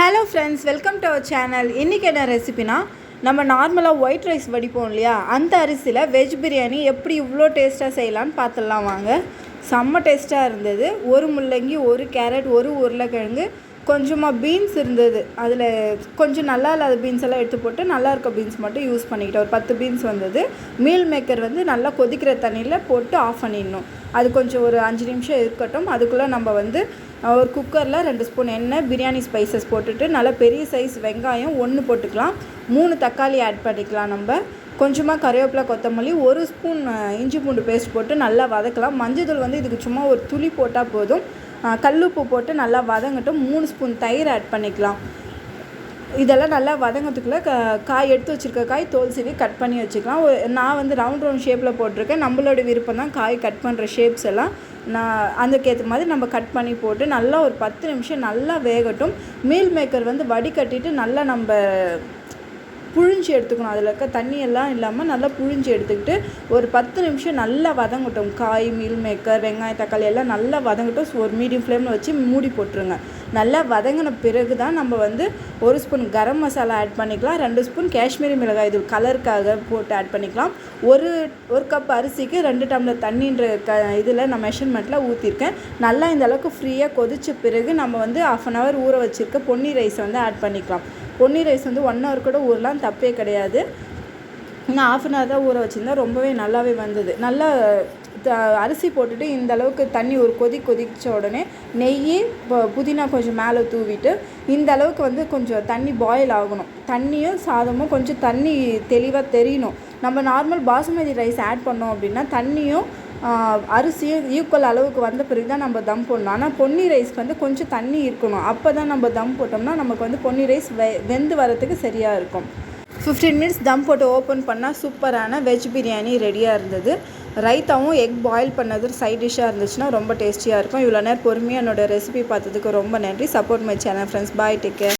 Hello friends welcome to our channel இன்றைக்கி என்ன ரெசிபினா நம்ம நார்மலாக ஒயிட் ரைஸ் வடிப்போம் இல்லையா? அந்த அரிசியில் வெஜ் பிரியாணி எப்படி இவ்வளோ டேஸ்ட்டாக செய்யலான்னு பார்த்துடலாம் வாங்க. செம்ம டேஸ்ட்டாக இருந்தது. ஒரு முள்ளங்கி ஒரு கேரட் ஒரு உருளைக்கிழங்கு கொஞ்சமாக பீன்ஸ் இருந்தது. அதில் கொஞ்சம் நல்லா இல்லாத பீன்ஸ் எல்லாம் எடுத்து போட்டு நல்லா இருக்க பீன்ஸ் மட்டும் யூஸ் பண்ணிக்கிட்டேன் ஒரு பத்து பீன்ஸ் வந்தது. மீல் மேக்கர் வந்து நல்லா கொதிக்கிற தண்ணியில் போட்டு ஆஃப் பண்ணிடணும். அது கொஞ்சம் ஒரு அஞ்சு நிமிஷம் இருக்கட்டும். அதுக்குள்ளே நம்ம வந்து ஒரு குக்கரில் ரெண்டு ஸ்பூன் எண்ணெய் பிரியாணி ஸ்பைசஸ் போட்டுட்டு நல்லா பெரிய சைஸ் வெங்காயம் ஒன்று போட்டுக்கலாம். மூணு தக்காளி ஆட் பண்ணிக்கலாம் நம்ம. கொஞ்சமாக கறிவேப்பிலை கொத்தமல்லி ஒரு ஸ்பூன் இஞ்சி பூண்டு பேஸ்ட் போட்டு நல்லா வதக்கலாம். மஞ்சள் வந்து இதுக்கு சும்மா ஒரு துளி போட்டால் போதும். கல்லுப்பு போட்டு நல்லா வதங்கட்டும். மூணு ஸ்பூன் தயிர் ஆட் பண்ணிக்கலாம். இதெல்லாம் நல்லா வதங்கிறதுக்குள்ளே க காய் எடுத்து வச்சுருக்க காய் தோல் சீவி கட் பண்ணி வச்சுக்கலாம். நான் வந்து ரவுண்ட் ரவுண்ட் ஷேப்பில் போட்டிருக்கேன். நம்மளோட விருப்பம் தான் காய் கட் பண்ணுற ஷேப்ஸ் எல்லாம் நான் அதுக்கேற்ற மாதிரி நம்ம கட் பண்ணி போட்டு நல்லா ஒரு பத்து நிமிஷம் நல்லா வேகட்டும். மீல் மேக்கர் வந்து வடிகட்டிட்டு நல்லா நம்ம புழிஞ்சு எடுத்துக்கணும். அதில் இருக்க தண்ணியெல்லாம் இல்லாமல் நல்லா புழிஞ்சு எடுத்துக்கிட்டு ஒரு பத்து நிமிஷம் நல்லா வதங்கட்டும். காய் மீல் மேக்கர் வெங்காயம் தக்காளி எல்லாம் நல்லா வதங்கட்டும். ஸோ ஒரு மீடியம் ஃப்ளேமில் வச்சு மூடி போட்டுருங்க. நல்லா வதங்கின பிறகு தான் நம்ம வந்து ஒரு ஸ்பூன் கரம் மசாலா ஆட் பண்ணிக்கலாம். ரெண்டு ஸ்பூன் காஷ்மீரி மிளகாய் இது கலருக்காக போட்டு ஆட் பண்ணிக்கலாம். ஒரு ஒரு கப் அரிசிக்கு ரெண்டு டம்ளர் தண்ணின்ற க இதில் நான் மெஷர்மெண்ட்டில் ஊற்றிருக்கேன் நல்லா இந்த அளவுக்கு ஃப்ரீயாக கொதித்த பிறகு நம்ம வந்து ஆஃப் அன் ஹவர் ஊற வச்சுருக்க பொன்னி ரைஸ் வந்து ஆட் பண்ணிக்கலாம். பொன்னி ரைஸ் வந்து ஒன் ஹவர் கூட ஊறலாம் தப்பே கிடையாது. நான் ஆஃப் அன் ஹவர் தான் ஊற வச்சுருந்தேன். ரொம்பவே நல்லாவே வந்தது. நல்லா அரிசி போட்டுட்டு இந்த அளவுக்கு தண்ணி ஒரு கொதி கொதிச்ச உடனே நெய் புதினா கொஞ்சம் மேலே தூவிட்டு இந்த அளவுக்கு வந்து கொஞ்சம் தண்ணி பாயில் ஆகணும். தண்ணியும் சாதமும் கொஞ்சம் தண்ணி தெளிவாக தெரியணும். நம்ம நார்மல் பாசுமதி ரைஸ் ஆட் பண்ணோம் அப்படின்னா தண்ணியும் அரிசியும் ஈக்குவல் அளவுக்கு வந்த பிறகு தான் நம்ம தம் போடணும் ஆனால் பொன்னி ரைஸ்க்கு வந்து கொஞ்சம் தண்ணி இருக்கணும். அப்போ தான் நம்ம தம் போட்டோம்னா நமக்கு வந்து பொன்னி ரைஸ் வெ வெந்து வரத்துக்கு சரியாக இருக்கும். ஃபிஃப்டீன் மினிட்ஸ் தம் போட்டு ஓப்பன் பண்ணால் சூப்பரான வெஜ் பிரியாணி ரெடியாக இருந்தது. ரைத்தாவும் எக் பாயில் பண்ணது சைட் டிஷ்ஷாக இருந்துச்சுன்னா ரொம்ப டேஸ்டியாக இருக்கும். இவ்வளோ நேரம் பொறுமையாக என்னோட ரெசிபி பார்த்ததுக்கு ரொம்ப நன்றி. Support my channel friends bye take care